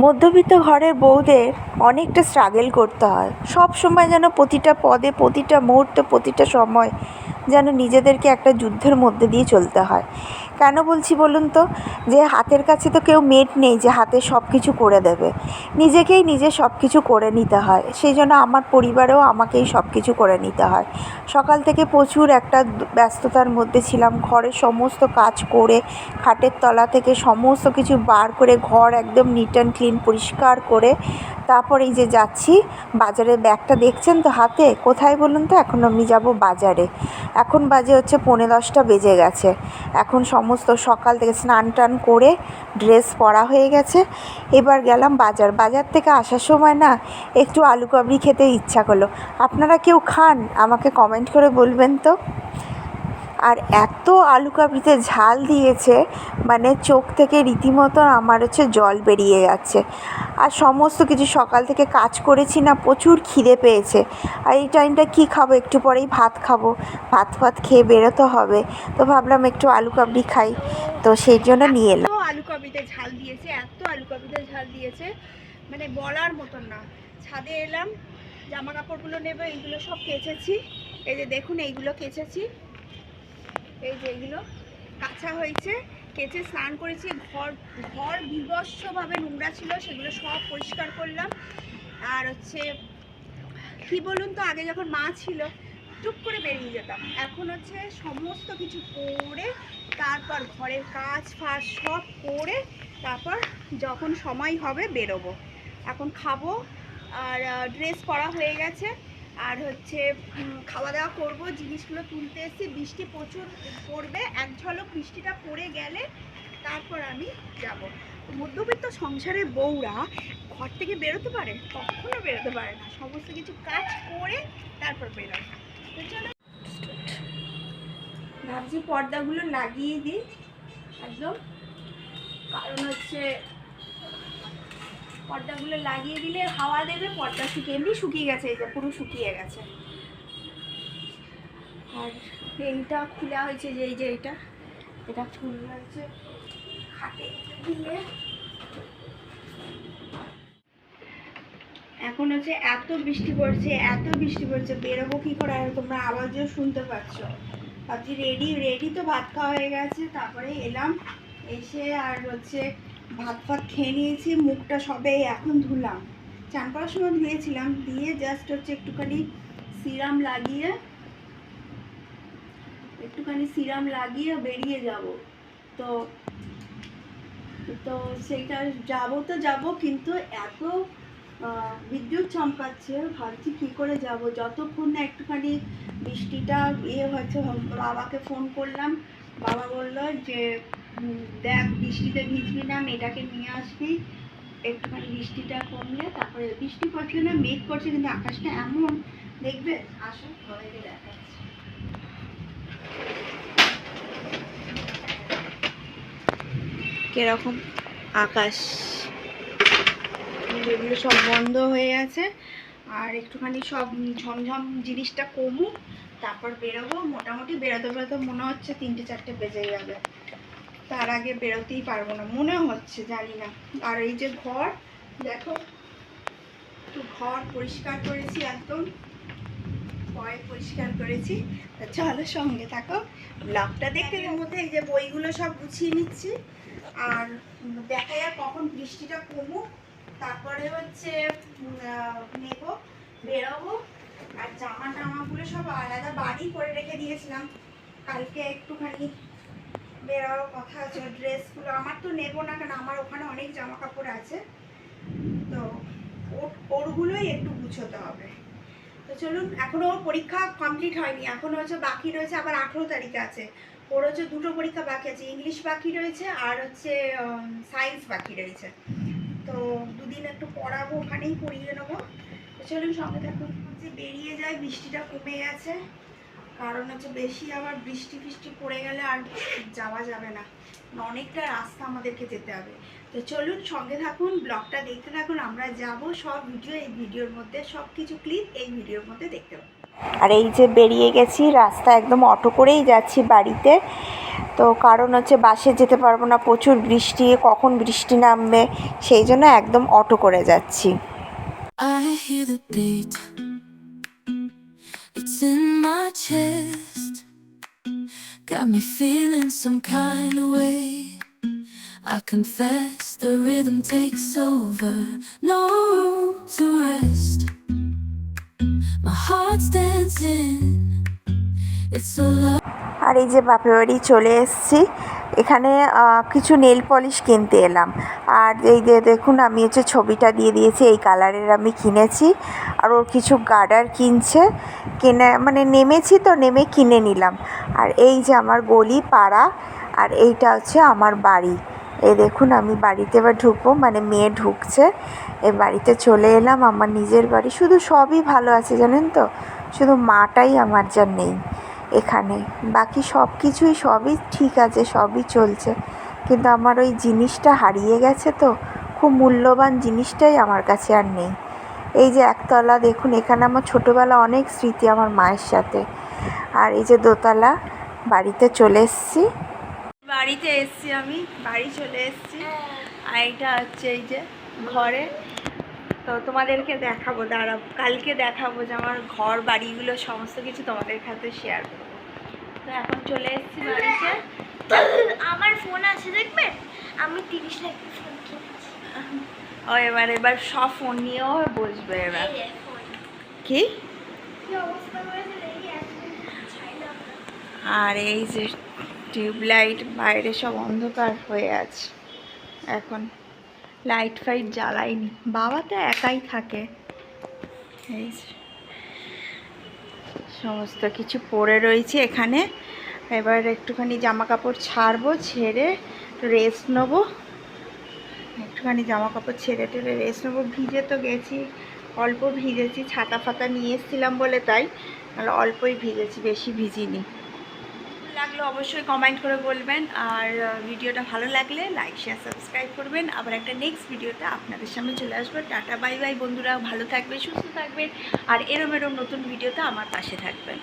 মধ্যবিত্ত ঘরের বউদের অনেকটা স্ট্রাগল করতে হয়। সব সময় যেন প্রতিটা পদে, প্রতিটা মুহূর্তে, প্রতিটা সময় যেন নিজেদেরকে একটা যুদ্ধের মধ্যে দিয়ে চলতে হয়। কেন বলছি বলুন তো? যে হাতের কাছে তো কেউ মেট নেই যে হাতে সব কিছু করে দেবে। নিজেকেই নিজে সব কিছু করে নিতে হয়। সেই জন্য আমার পরিবারেও আমাকেই সব কিছু করে নিতে হয়। সকাল থেকে প্রচুর একটা ব্যস্ততার মধ্যে ছিলাম। ঘরের সমস্ত কাজ করে, খাটের তলা থেকে সমস্ত কিছু বার করে, ঘর একদম নিট অ্যান্ড ক্লিন পরিষ্কার করে তারপর এই যে যাচ্ছি বাজারে ব্যাগটা দেখছেন তো হাতে? কোথায় বলুন তো? এখন আমি যাব বাজারে। এখন বাজে হচ্ছে পৌনে দশটা, বেজে গেছে। এখন সমস্ত সকাল থেকে স্নান টান করে ড্রেস পরা হয়ে গেছে। এবার গেলাম বাজার। বাজার থেকে আসার সময় না একটু আলু কাবলি খেতে ইচ্ছা করল। আপনারা কেউ খান? আমাকে কমেন্ট করে বলবেন তো। আর এত আলু কাবলিতে ঝাল দিয়েছে মানে চোখ থেকে রীতিমতো আমার হচ্ছে জল বেরিয়ে যাচ্ছে। আর সমস্ত কিছু সকাল থেকে কাজ করেছি না, প্রচুর খিদে পেয়েছে। আর এই টাইমটা কী খাব? একটু পরেই ভাত খাব। ভাত ফাত খেয়ে বেরোতে হবে। তো ভাবলাম একটু আলু কাবলি খাই। তো সেই জন্য নিয়ে এলাম। আলু কপিতে ঝাল দিয়েছে, এত আলু কপিতে ঝাল দিয়েছে মানে বলার মতন না। ছাদে এলাম জামা কাপড়গুলো নেবে, এইগুলো সব কেচেছি। এই যে দেখুন, এইগুলো কেচেছি। এই যে এইগুলো কাঁচা হয়েছে, কেচে স্নান করেছি, ঘর ঘর বিভৎসভাবে নোংরা ছিল, সেগুলো সব পরিষ্কার করলাম। আর হচ্ছে, কি বলুন তো, আগে যখন মা ছিল চুপ করে বেরিয়ে যেতাম। এখন হচ্ছে সমস্ত কিছু করে, তারপর ঘরের কাজ ফাজ সব করে, তারপর যখন সময় হবে বেরোবো। এখন খাব, আর ড্রেস পরা হয়ে গেছে। আর হচ্ছে খাওয়া দাওয়া করব, জিনিসগুলো তুলতে এসেছি, বৃষ্টি প্রচুর পড়বে, এক ঝলক বৃষ্টিটা পড়ে গেলে তারপর আমি যাব। মধ্যবিত্ত সংসারের বউরা ঘর থেকে বেরোতে পারে? কখনো বেরোতে পারে না। সমস্ত কিছু কাজ করে তারপর বেরোয়। ভাবছি পর্দাগুলো লাগিয়ে দিই, একদম। কারণ হচ্ছে পর্দাগুলো লাগিয়ে দিলে হাওয়া দেবে, পর্দা শুকিয়ে এমনি শুকিয়ে গেছে, এই যে পুরো শুকিয়ে গেছে। আর এইটা খোলা হয়েছে যে এই যে এটা এটা খুলে হয়েছে খাটে দিয়ে। এখন হচ্ছে এত বৃষ্টি পড়ছে, এত বৃষ্টি পড়ছে, বেরোবো কি করে? আর তোমরা আওয়াজও শুনতে পাচ্ছ। ভাবছি রেডি রেডি তো ভাত খাওয়া হয়ে গেছে, তারপরে এলাম, এসে আর হচ্ছে ভাত ফাত খেয়ে নিয়েছি, মুখটা সবে এখন ধুলাম। চান করার সময় ধুয়েছিলাম, দিয়ে জাস্ট হচ্ছে একটুখানি সিরাম লাগিয়ে, একটুখানি সিরাম লাগিয়ে বেরিয়ে যাব। তো তো সেইটা যাব তো যাব, কিন্তু এত বিদ্যুৎ চমকাচ্ছে, ভাবছি কী করে যাব? যতক্ষণ না একটুখানি বৃষ্টিটা ইয়ে হচ্ছে বাবাকে ফোন করলাম, বাবা বলল যে দেখ, বৃষ্টিতে ভিজবি না, মেয়েটাকে নিয়ে আসবি। একটুখানি বৃষ্টিটা কমলে, তারপরে বৃষ্টি পড়ছে না, মেঘ করছে, কিন্তু আকাশটা এমন। দেখবে আসো ঘরে দেখাচ্ছি। কীরকম আকাশ। এগুলো সব বন্ধ হয়ে আছে, আর একটুখানি সব ঝমঝম জিনিসটা কমুক, তারপর বেরোবো। মোটামুটি বেরোতে বেরোতে মনে হচ্ছে তিনটে চারটে বেজে যাবে। তার আগে বেরোতেই পারব না মনে হচ্ছে জানি না। আর এই যে ঘর দেখো একটু ঘর পরিষ্কার করেছি একদম। পয় পরিষ্কার করেছি। চলো সঙ্গে থাকো। ব্লগটা দেখতে মধ্যে এই যে বইগুলো সব গুছিয়ে নিচ্ছি। আর দেখা যাক কখন বৃষ্টিটা কমুক। তারপরে হচ্ছে নেব বেরোবো। আর জামা টামাগুলো সব আলাদা বাড়ি করে রেখে দিয়েছিলাম। কালকে একটুখানি বেরোবার কথা আছে, ড্রেসগুলো আমার তো নেব না কারণ আমার ওখানে অনেক জামা কাপড় আছে। তো ওর, ওরগুলোই একটু গুছোতে হবে। তো চলুন, এখনও ওর পরীক্ষা কমপ্লিট হয়নি, এখনও হচ্ছে বাকি রয়েছে, আবার আঠেরো তারিখে আছে। ওর হচ্ছে দুটো পরীক্ষা বাকি আছে, ইংলিশ বাকি রয়েছে আর হচ্ছে সায়েন্স বাকি রয়েছে। তো দুদিন একটু পড়াবো, ওখানেই পড়িয়ে নেব। তো চলুন, সঙ্গে থাকুন। যে বেরিয়ে যায়, বৃষ্টিটা কমে গেছে। কারণ হচ্ছে বেশি আবার বৃষ্টি ফিষ্টি পড়ে গেলে আর যাওয়া যাবে না। অনেকটা রাস্তা আমাদেরকে যেতে হবে। তো চলুন সঙ্গে থাকুন ব্লগটা দেখতে থাকুন আমরা যাব সব ভিডিও এই ভিডিওর মধ্যে সব কিছু ক্লিপ এই ভিডিওর মধ্যে দেখতে পাবো আর এই যে বেরিয়ে গেছি রাস্তা একদম অটো করেই যাচ্ছি বাড়িতে। তো কারণ হচ্ছে বাসে যেতে পারব না প্রচুর বৃষ্টি কখন বৃষ্টি নামবে সেই জন্য একদম অটো করে যাচ্ছি। I hear the beat. It's in my chest. Got me feeling some kind of way. I confess the rhythm takes over. No room to rest. My heart's dancing. It's so loud. আর এই যে বাপের বাড়ি চলে এসেছি এখানে কিছু nail polish কিনতে এলাম। আর এই দেখুন, আমি হচ্ছে ছবিটা দিয়ে দিয়েছি, এই কালারের আমি কিনেছি। আর ওর কিছু গার্ডার কিনছে, কিনে মানে নেমেছি তো, নেমে কিনে নিলাম। আর এই যে আমার গলি, পাড়া, আর এইটা হচ্ছে আমার বাড়ি। এই দেখুন, আমি বাড়িতে এবার ঢুকবো মানে মেয়ে ঢুকছে। এই বাড়িতে চলে এলাম, আমার নিজের বাড়ি। শুধু সবই ভালো আছে, জানেন তো? শুধু মাটাই আমার যা নেই। এখানে। বাকি সব কিছুই সবই ঠিক আছে, সবই চলছে। কিন্তু আমার ওই জিনিসটা হারিয়ে গেছে তো, খুব মূল্যবান জিনিসটাই আমার কাছে আর নেই। এই যে একতলা, দেখুন, এখানে আমার ছোটোবেলা অনেক স্মৃতি আমার মায়ের সাথে। আর এই যে দোতলা, বাড়িতে চলে এসেছি। বাড়িতে এসছি আমি, বাড়ি চলে এসছি। আর এটা হচ্ছে এই যে ঘরে তো তোমাদেরকে দেখাবো দাঁড়াবো। কালকে দেখাবো যে আমার ঘর বাড়িগুলো সমস্ত কিছু তোমাদের সাথে শেয়ার করব। তো এখন চলে এসছি বাড়িতে। আমার ফোন আছে দেখবেন আমি তিরিশ লাখ ফোন কিনেছি। ও এবার এবার সব ফোন নিয়েও বসবে এবার। কি। আর এই যে টিউবলাইট বাইরে সব অন্ধকার হয়ে আছে। এখন লাইট ফাইট জ্বালাইনি বাবা তো একাই থাকে। এই সমস্ত কিছু পরে রয়েছে এখানে। এবার একটুখানি জামা কাপড় ছাড়বো, ছেড়ে রেস্ট নেব। একটুখানি জামা কাপড় ছেড়ে টেড়ে রেস্ট নেব। ভিজে তো গেছি, অল্প ভিজেছি, ছাতা ফাতা নিয়ে এসেছিলাম বলে তাই। অল্পই ভিজেছি, বেশি ভিজিনি। লাগল অবশ্যই কমেন্ট করে বলবেন। আর ভিডিওটা ভালো লাগলে লাইক শেয়ার সাবস্ক্রাইব করবেন। আবার একটা নেক্সট ভিডিওতে আপনাদের সামনে চলে আসব। টাটা বাই বাই বন্ধুরা। ভালো থাকবে সুস্থ থাকবেন। আর এরম এরম নতুন ভিডিওতে আমার পাশে থাকবেন।